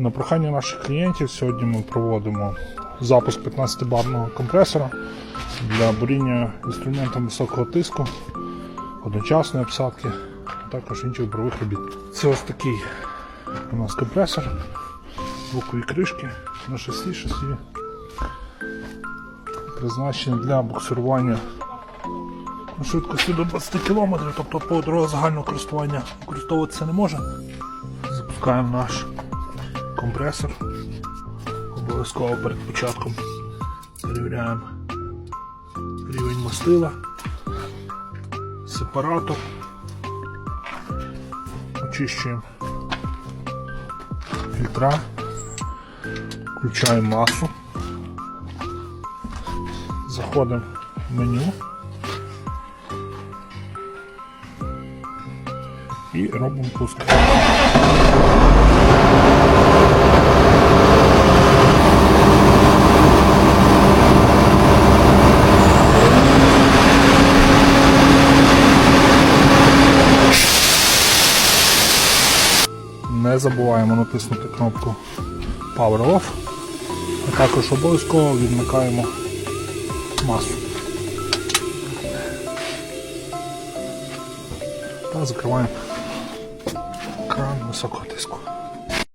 На прохання наших клієнтів сьогодні ми проводимо запуск 15-барного компресора для буріння інструментом високого тиску, одночасної обсадки, а також інших бурових робіт. Це ось такий у нас компресор, бокові кришки на шасі, шасі призначені для буксирування швидкості до 20 км, тобто по дорогах загального користування використовуватися не може. Запускаємо наш компресор. Обов'язково перед початком перевіряємо рівень мастила, сепаратор, очищуємо фільтра, включаємо масу, заходимо в меню і робимо пуск. Не забуваємо натиснути кнопку Power Off, а також обов'язково відмикаємо масу. Та закриваємо кран високого тиску.